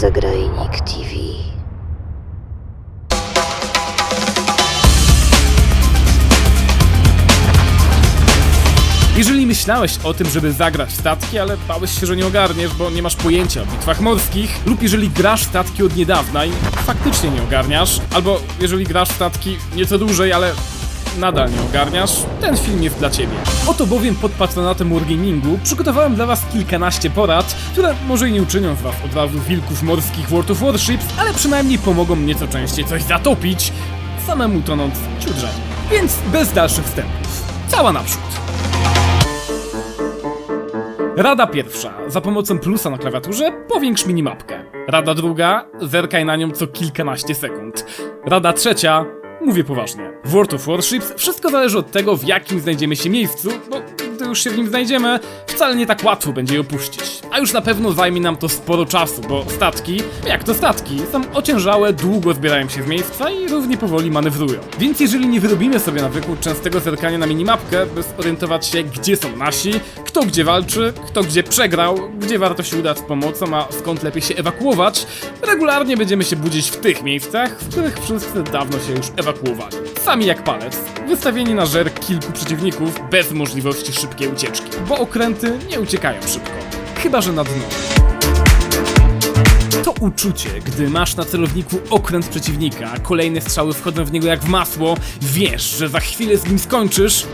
Zagrajnik TV. Jeżeli myślałeś o tym, żeby zagrać statki, ale bałeś się, że nie ogarniesz, bo nie masz pojęcia o bitwach morskich, lub jeżeli grasz statki od niedawna i faktycznie nie ogarniasz, albo jeżeli grasz statki nieco dłużej, ale nadal nie ogarniasz, ten film jest dla ciebie. Oto bowiem pod patronatem Wargamingu przygotowałem dla was kilkanaście porad, które może i nie uczynią z was od razu wilków morskich World of Warships, ale przynajmniej pomogą nieco częściej coś zatopić, samemu tonąc ciut. Więc bez dalszych wstępów, cała naprzód. Rada pierwsza. Za pomocą plusa na klawiaturze powiększ minimapkę. Rada druga. Zerkaj na nią co kilkanaście sekund. Rada trzecia. Mówię poważnie. W World of Warships wszystko zależy od tego, w jakim znajdziemy się miejscu, bo gdy już się w nim znajdziemy, wcale nie tak łatwo będzie je opuścić. A już na pewno zajmie nam to sporo czasu, bo statki, jak to statki, są ociężałe, długo zbierają się z miejsca i równie powoli manewrują. Więc jeżeli nie wyrobimy sobie nawyku częstego zerkania na minimapkę, by zorientować się, gdzie są nasi, kto gdzie walczy, kto gdzie przegrał, gdzie warto się udać z pomocą, a skąd lepiej się ewakuować, regularnie będziemy się budzić w tych miejscach, w których wszyscy dawno się już ewakuowali. Sami jak palec, wystawieni na żer kilku przeciwników bez możliwości szybkiej ucieczki, bo okręty nie uciekają szybko, chyba że na dno. To uczucie, gdy masz na celowniku okręt przeciwnika, a kolejne strzały wchodzą w niego jak w masło, wiesz, że za chwilę z nim skończysz,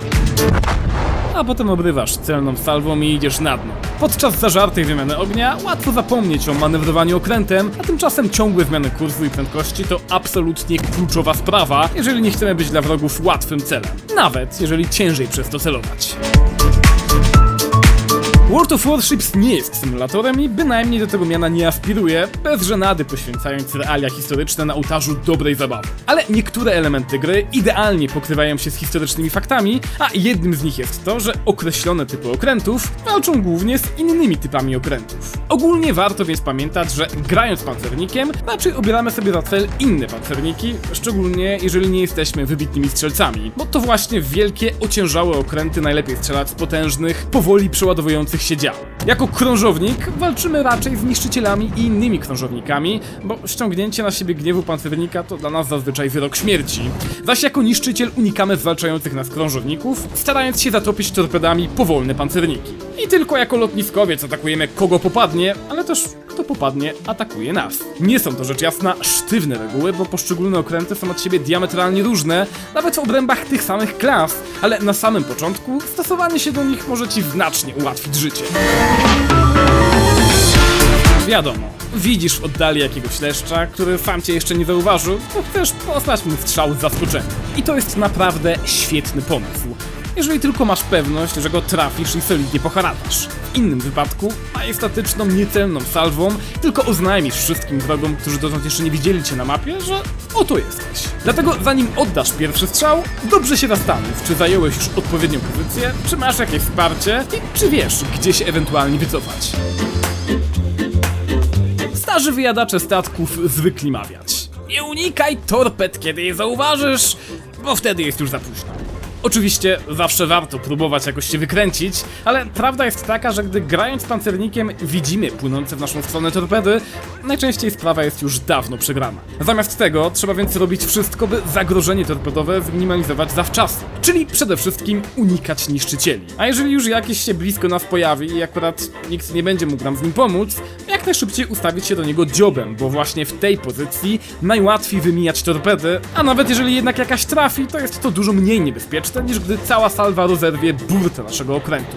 a potem obrywasz celną salwą i idziesz na dno. Podczas zażartej wymiany ognia łatwo zapomnieć o manewrowaniu okrętem, a tymczasem ciągłe zmiany kursu i prędkości to absolutnie kluczowa sprawa, jeżeli nie chcemy być dla wrogów łatwym celem. Nawet jeżeli ciężej przez to celować. World of Warships nie jest symulatorem i bynajmniej do tego miana nie aspiruje, bez żenady poświęcając realia historyczne na ołtarzu dobrej zabawy. Ale niektóre elementy gry idealnie pokrywają się z historycznymi faktami, a jednym z nich jest to, że określone typy okrętów walczą głównie z innymi typami okrętów. Ogólnie warto więc pamiętać, że grając pancernikiem, raczej obieramy sobie za cel inne pancerniki, szczególnie jeżeli nie jesteśmy wybitnymi strzelcami, bo to właśnie wielkie, ociężałe okręty najlepiej strzelać z potężnych, powoli przeładowujących się dział. Jako krążownik walczymy raczej z niszczycielami i innymi krążownikami, bo ściągnięcie na siebie gniewu pancernika to dla nas zazwyczaj wyrok śmierci. Zaś jako niszczyciel unikamy zwalczających nas krążowników, starając się zatopić torpedami powolne pancerniki. I tylko jako lotniskowiec atakujemy kogo popadnie, ale też kto popadnie, atakuje nas. Nie są to rzecz jasna sztywne reguły, bo poszczególne okręty są od siebie diametralnie różne, nawet w obrębach tych samych klas, ale na samym początku stosowanie się do nich może ci znacznie ułatwić życie. Wiadomo, widzisz w oddali jakiegoś leszcza, który sam cię jeszcze nie zauważył, to chcesz poslać mu strzał z zaskoczenia. I to jest naprawdę świetny pomysł. Jeżeli tylko masz pewność, że go trafisz i solidnie poharatasz. W innym wypadku, majestatyczną, niecelną salwą, tylko oznajmisz wszystkim wrogom, którzy dotąd jeszcze nie widzieli cię na mapie, że oto jesteś. Dlatego zanim oddasz pierwszy strzał, dobrze się zastanów, czy zająłeś już odpowiednią pozycję, czy masz jakieś wsparcie i czy wiesz, gdzie się ewentualnie wycofać. Starzy wyjadacze statków zwykli mawiać. Nie unikaj torped, kiedy je zauważysz, bo wtedy jest już za późno. Oczywiście zawsze warto próbować jakoś się wykręcić, ale prawda jest taka, że gdy grając pancernikiem widzimy płynące w naszą stronę torpedy, najczęściej sprawa jest już dawno przegrana. Zamiast tego trzeba więc robić wszystko, by zagrożenie torpedowe zminimalizować zawczasu, czyli przede wszystkim unikać niszczycieli. A jeżeli już jakiś się blisko nas pojawi i akurat nikt nie będzie mógł nam z nim pomóc, jak najszybciej ustawić się do niego dziobem, bo właśnie w tej pozycji najłatwiej wymijać torpedy, a nawet jeżeli jednak jakaś trafi, to jest to dużo mniej niebezpieczne niż gdy cała salwa rozerwie burtę naszego okrętu.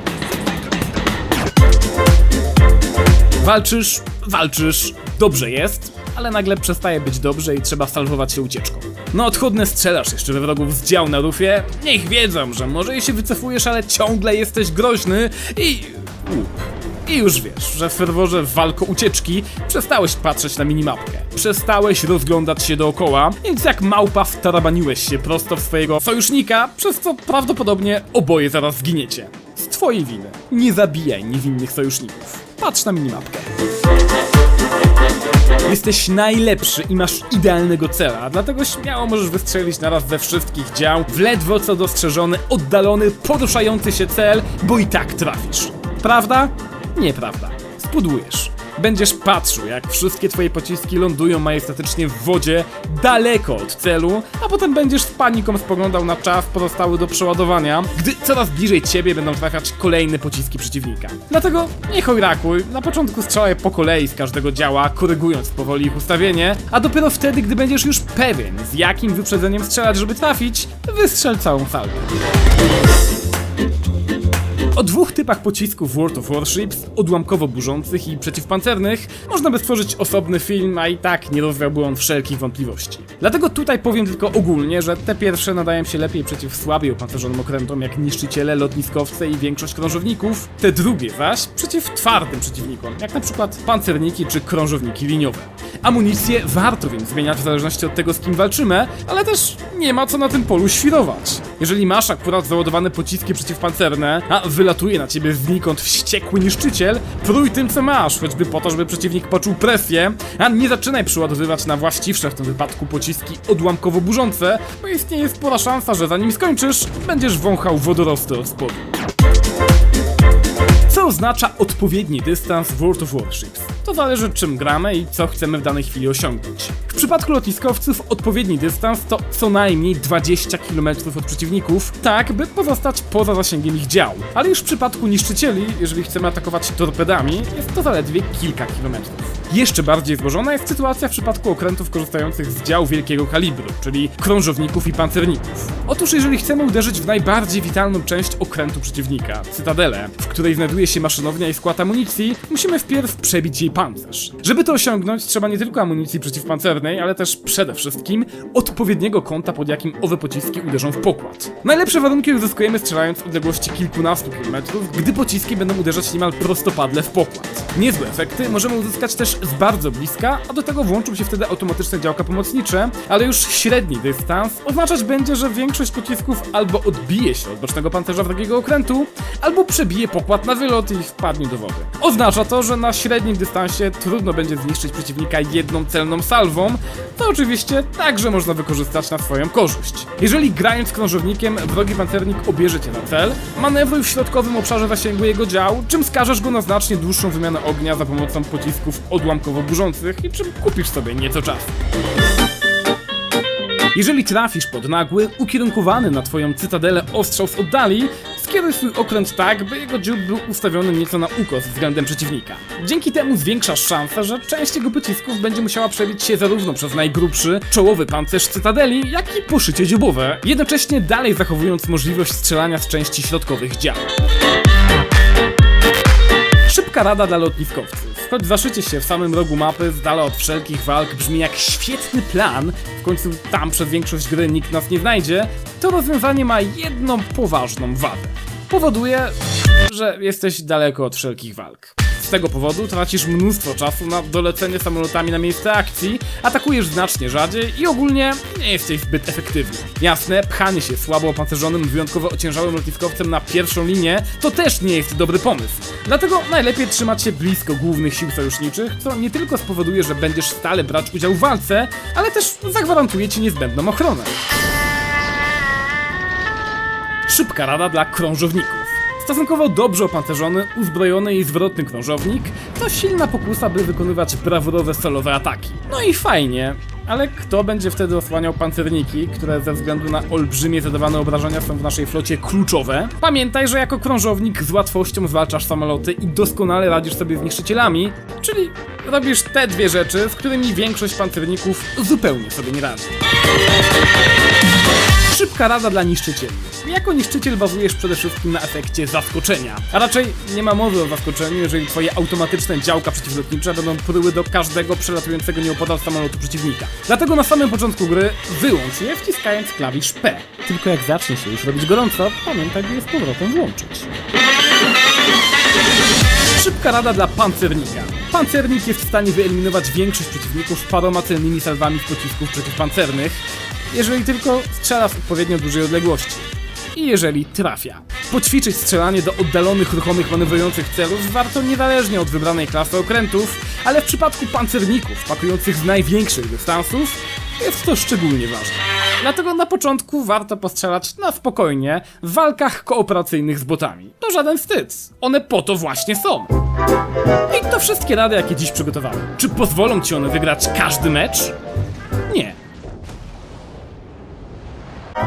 Walczysz, walczysz, dobrze jest, ale nagle przestaje być dobrze i trzeba salwować się ucieczką. No odchodne strzelasz jeszcze we wrogów z dział na rufie, niech wiedzą, że może i się wycofujesz, ale ciągle jesteś groźny i... Łup. I już wiesz, że w ferworze walko ucieczki przestałeś patrzeć na minimapkę. Przestałeś rozglądać się dookoła, więc jak małpa wtarabaniłeś się prosto w swojego sojusznika, przez co prawdopodobnie oboje zaraz zginiecie. Z twojej winy. Nie zabijaj niewinnych sojuszników. Patrz na minimapkę. Jesteś najlepszy i masz idealnego cela, dlatego śmiało możesz wystrzelić naraz ze wszystkich dział w ledwo co dostrzeżony, oddalony, poruszający się cel, bo i tak trafisz. Prawda? Nieprawda. Spudujesz. będziesz patrzył, jak wszystkie twoje pociski lądują majestatycznie w wodzie, daleko od celu, a potem będziesz z paniką spoglądał na czas pozostały do przeładowania, gdy coraz bliżej ciebie będą trafiać kolejne pociski przeciwnika. Dlatego nie chojrakuj, na początku strzelaj po kolei z każdego działa, korygując powoli ich ustawienie, a dopiero wtedy, gdy będziesz już pewien, z jakim wyprzedzeniem strzelać, żeby trafić, wystrzel całą salwę. O dwóch typach pocisków World of Warships, odłamkowo burzących i przeciwpancernych, można by stworzyć osobny film, a i tak nie rozwiałby on wszelkich wątpliwości. Dlatego tutaj powiem tylko ogólnie, że te pierwsze nadają się lepiej przeciw słabiej opancerzonym okrętom jak niszczyciele, lotniskowce i większość krążowników, te drugie zaś przeciw twardym przeciwnikom, jak na przykład pancerniki czy krążowniki liniowe. Amunicję warto więc zmieniać w zależności od tego z kim walczymy, ale też nie ma co na tym polu świrować. Jeżeli masz akurat załadowane pociski przeciwpancerne, a wylatuje na ciebie znikąd wściekły niszczyciel, prój tym co masz, choćby po to, żeby przeciwnik poczuł presję, a nie zaczynaj przeładowywać na właściwsze w tym wypadku pociski odłamkowo burzące, bo istnieje spora szansa, że zanim skończysz, będziesz wąchał wodorosty od spodu. Co oznacza odpowiedni dystans World of Warships? To zależy czym gramy i co chcemy w danej chwili osiągnąć. W przypadku lotniskowców odpowiedni dystans to co najmniej 20 km od przeciwników, tak by pozostać poza zasięgiem ich działu. Ale już w przypadku niszczycieli, jeżeli chcemy atakować torpedami, jest to zaledwie kilka kilometrów. Jeszcze bardziej złożona jest sytuacja w przypadku okrętów korzystających z dział wielkiego kalibru, czyli krążowników i pancerników. Otóż jeżeli chcemy uderzyć w najbardziej witalną część okrętu przeciwnika, cytadelę, w której znajduje się maszynownia i skład amunicji, musimy wpierw przebić jej pancerz. Żeby to osiągnąć, trzeba nie tylko amunicji przeciwpancernej, ale też przede wszystkim odpowiedniego kąta, pod jakim owe pociski uderzą w pokład. Najlepsze warunki uzyskujemy strzelając w odległości kilkunastu kilometrów, gdy pociski będą uderzać niemal prostopadle w pokład. Niezłe efekty możemy uzyskać też z bardzo bliska, a do tego włączą się wtedy automatyczne działka pomocnicze, ale już średni dystans oznaczać będzie, że większość pocisków albo odbije się od bocznego pancerza wrogiego okrętu, albo przebije pokład na wylot i wpadnie do wody. Oznacza to, że na średnim dystansie trudno będzie zniszczyć przeciwnika jedną celną salwą, to oczywiście także można wykorzystać na swoją korzyść. Jeżeli grając krążownikiem wrogi pancernik obierze cię na cel, manewruj w środkowym obszarze zasięgu jego dział, czym skażesz go na znacznie dłuższą wymianę ognia za pomocą pocisków odłamkowo burzących i czym kupisz sobie nieco czasu. Jeżeli trafisz pod nagły, ukierunkowany na twoją cytadelę ostrzał z oddali, skieruj swój okręt tak, by jego dziób był ustawiony nieco na ukos względem przeciwnika. Dzięki temu zwiększasz szansę, że część jego pocisków będzie musiała przebić się zarówno przez najgrubszy, czołowy pancerz cytadeli, jak i poszycie dziobowe, jednocześnie dalej zachowując możliwość strzelania z części środkowych dział. Szybka rada dla lotniskowców. Choć zaszycie się w samym rogu mapy, z dala od wszelkich walk, brzmi jak świetny plan, w końcu tam przez większość gry nikt nas nie znajdzie, to rozwiązanie ma jedną poważną wadę. Powoduje, że jesteś daleko od wszelkich walk. Z tego powodu tracisz mnóstwo czasu na dolecenie samolotami na miejsce akcji, atakujesz znacznie rzadziej i ogólnie nie jesteś zbyt efektywny. Jasne, pchanie się słabo opancerzonym, wyjątkowo ociężałym lotniskowcem na pierwszą linię to też nie jest dobry pomysł. Dlatego najlepiej trzymać się blisko głównych sił sojuszniczych, co nie tylko spowoduje, że będziesz stale brać udział w walce, ale też zagwarantuje ci niezbędną ochronę. Szybka rada dla krążowników. Stosunkowo dobrze opancerzony, uzbrojony i zwrotny krążownik to silna pokusa, by wykonywać brawurowe solowe ataki. No i fajnie, ale kto będzie wtedy osłaniał pancerniki, które ze względu na olbrzymie zadawane obrażenia są w naszej flocie kluczowe? Pamiętaj, że jako krążownik z łatwością zwalczasz samoloty i doskonale radzisz sobie z niszczycielami, czyli robisz te dwie rzeczy, z którymi większość pancerników zupełnie sobie nie radzi. Szybka rada dla niszczycieli. Jako niszczyciel bazujesz przede wszystkim na efekcie zaskoczenia. A raczej nie ma mowy o zaskoczeniu, jeżeli twoje automatyczne działka przeciwlotnicze będą pryły do każdego przelatującego nieopodal samolotu przeciwnika. Dlatego na samym początku gry wyłącz je wciskając klawisz P. Tylko jak zacznie się już robić gorąco, pamiętaj by je z powrotem włączyć. Szybka rada dla pancernika. Pancernik jest w stanie wyeliminować większość przeciwników paroma celnymi salwami z pocisków przeciwpancernych, jeżeli tylko strzela z odpowiednio dużej odległości. I jeżeli trafia. Poćwiczyć strzelanie do oddalonych, ruchomych, manewrujących celów warto niezależnie od wybranej klasy okrętów, ale w przypadku pancerników pakujących z największych dystansów jest to szczególnie ważne. Dlatego na początku warto postrzelać na spokojnie w walkach kooperacyjnych z botami. To żaden wstyd. One po to właśnie są. I to wszystkie rady, jakie dziś przygotowałem. Czy pozwolą ci one wygrać każdy mecz?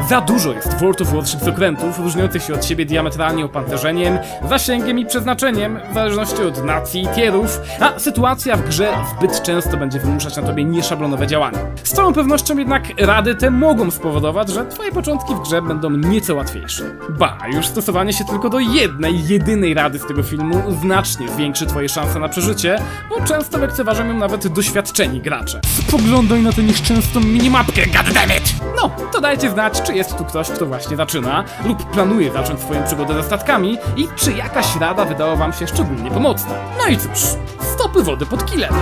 Za dużo jest World of Warships okrętów, różniących się od siebie diametralnie opancerzeniem, zasięgiem i przeznaczeniem, w zależności od nacji i tierów, a sytuacja w grze zbyt często będzie wymuszać na tobie nieszablonowe działania. Z całą pewnością jednak rady te mogą spowodować, że twoje początki w grze będą nieco łatwiejsze. Ba, już stosowanie się tylko do jednej, jedynej rady z tego filmu znacznie zwiększy twoje szanse na przeżycie, bo często lekceważą ją nawet doświadczeni gracze. Spoglądaj na tę nieszczęsną minimapkę, goddammit! No, to dajcie znać, czy jest tu ktoś, kto właśnie zaczyna, lub planuje zacząć swoją przygodę ze statkami i czy jakaś rada wydała wam się szczególnie pomocna. No i cóż, stopy wody pod kilem.